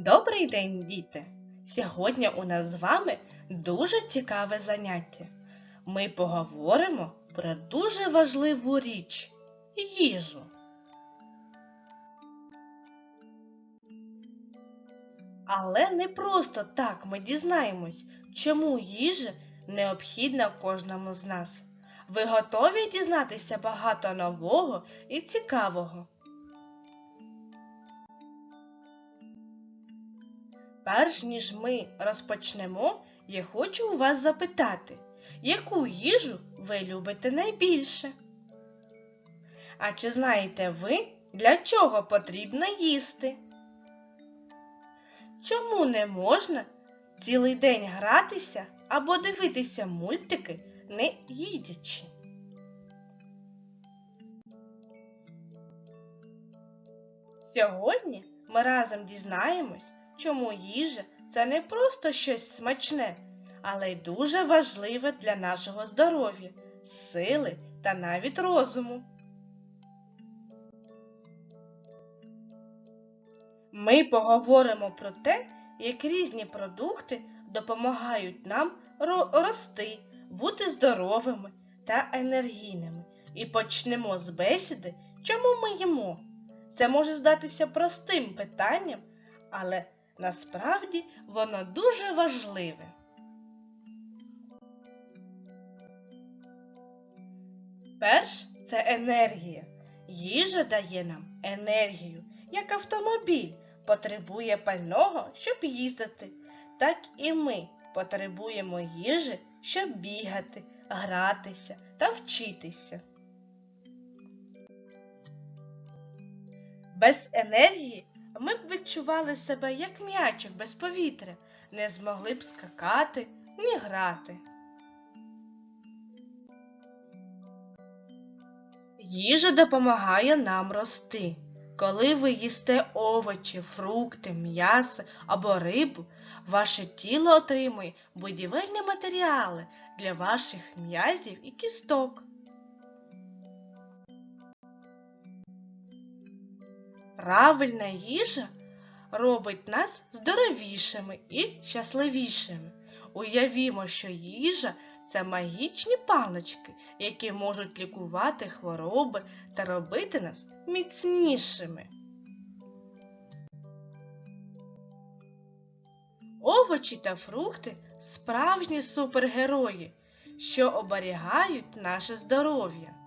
Добрий день, діти! Сьогодні у нас з вами дуже цікаве заняття. Ми поговоримо про дуже важливу річ їжу. Але не просто так ми дізнаємось, чому їжа необхідна кожному з нас. Ви готові дізнатися багато нового і цікавого? Перш ніж ми розпочнемо, я хочу у вас запитати, яку їжу ви любите найбільше? А чи знаєте ви, для чого потрібно їсти? Чому не можна цілий день гратися або дивитися мультики, не їдячи? Сьогодні ми разом дізнаємось, чому їжа це не просто щось смачне, але й дуже важливе для нашого здоров'я, сили та навіть розуму. Ми поговоримо про те, як різні продукти допомагають нам рости, бути здоровими та енергійними. І почнемо з бесіди, чому ми їмо. Це може здатися простим питанням, але насправді воно дуже важливе. Перш це енергія. Їжа дає нам енергію, як автомобіль потребує пального, щоб їздити. Так і ми потребуємо їжі, щоб бігати, гратися та вчитися. Без енергії ми б відчували себе як м'ячик без повітря, не змогли б скакати ні грати. Їжа допомагає нам рости. Коли ви їсте овочі, фрукти, м'ясо або рибу, ваше тіло отримує будівельні матеріали для ваших м'язів і кісток. Правильна їжа робить нас здоровішими і щасливішими. Уявімо, що їжа це магічні палички, які можуть лікувати хвороби та робити нас міцнішими. Овочі та фрукти справжні супергерої, що оберігають наше здоров'я.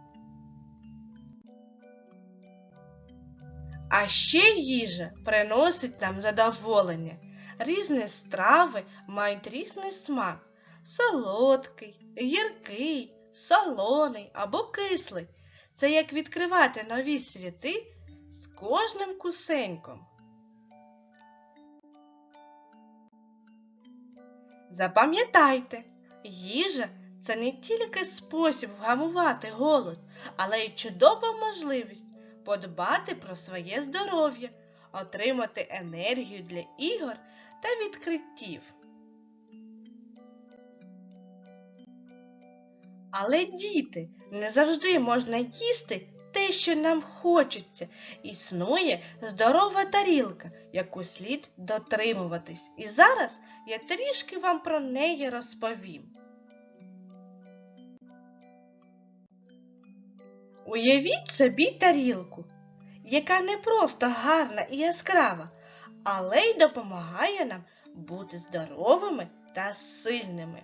А ще їжа приносить нам задоволення. Різні страви мають різний смак солодкий, гіркий, солоний або кислий. Це як відкривати нові світи з кожним кусеньком. Запам'ятайте, їжа це не тільки спосіб вгамувати голод, але й чудова можливість подбати про своє здоров'я, отримати енергію для ігор та відкриттів. Але діти, не завжди можна їсти те, що нам хочеться. Існує здорова тарілка, яку слід дотримуватись. І зараз я трішки вам про неї розповім. Уявіть собі тарілку, яка не просто гарна і яскрава, але й допомагає нам бути здоровими та сильними.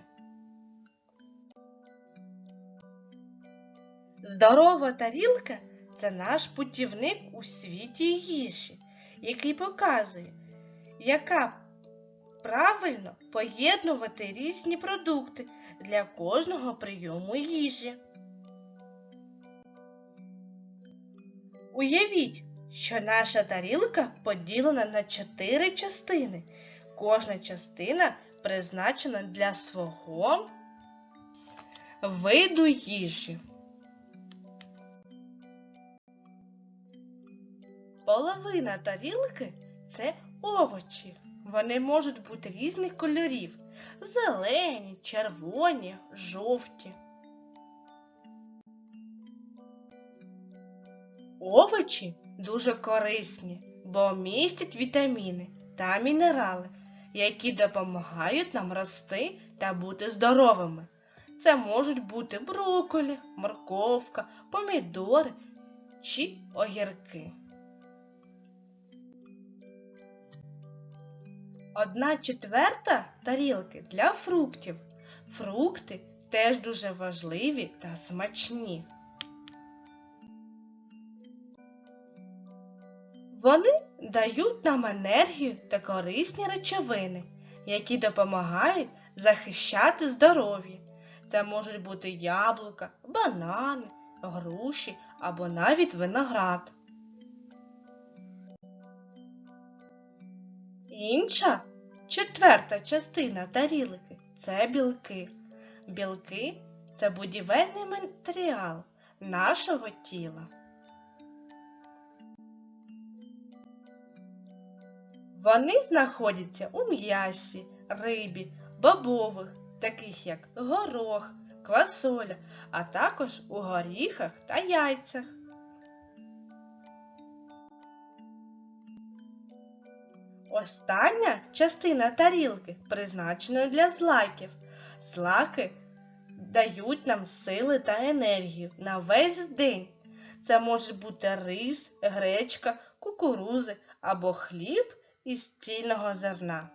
Здорова тарілка це наш путівник у світі їжі, який показує, яка правильно поєднувати різні продукти для кожного прийому їжі. Уявіть, що наша тарілка поділена на чотири частини. Кожна частина призначена для свого виду їжі. Половина тарілки це овочі. Вони можуть бути різних кольорів: зелені, червоні, жовті. Овочі дуже корисні, бо містять вітаміни та мінерали, які допомагають нам рости та бути здоровими. Це можуть бути брокколі, морковка, помідори чи огірки. Одна четверта тарілки для фруктів. Фрукти теж дуже важливі та смачні. Вони дають нам енергію та корисні речовини, які допомагають захищати здоров'я. Це можуть бути яблука, банани, груші або навіть виноград. Інша четверта частина тарілки це білки. Білки це будівельний матеріал нашого тіла. Вони знаходяться у м'ясі, рибі, бобових, таких як горох, квасоля, а також у горіхах та яйцях. Остання частина тарілки призначена для злаків. Злаки дають нам сили та енергію на весь день. Це може бути рис, гречка, кукурузи або хліб із цільного зерна.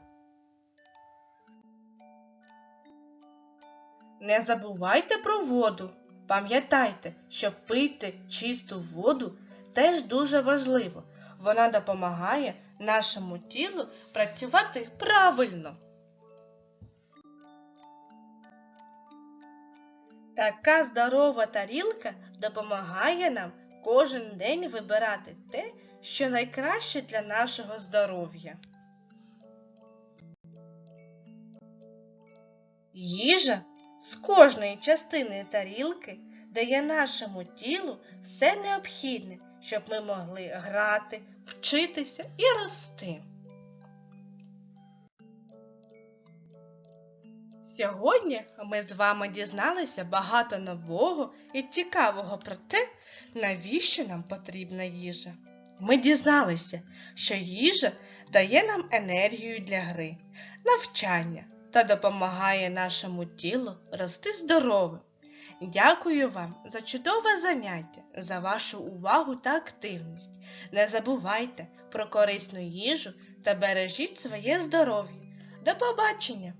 Не забувайте про воду. Пам'ятайте, що пити чисту воду теж дуже важливо. Вона допомагає нашому тілу працювати правильно. Така здорова тарілка допомагає нам кожен день вибирати те, що найкраще для нашого здоров'я. Їжа з кожної частини тарілки дає нашому тілу все необхідне, щоб ми могли грати, вчитися і рости. Сьогодні ми з вами дізналися багато нового і цікавого про те, навіщо нам потрібна їжа. Ми дізналися, що їжа дає нам енергію для гри, навчання та допомагає нашому тілу рости здоровим. Дякую вам за чудове заняття, за вашу увагу та активність. Не забувайте про корисну їжу та бережіть своє здоров'я. До побачення!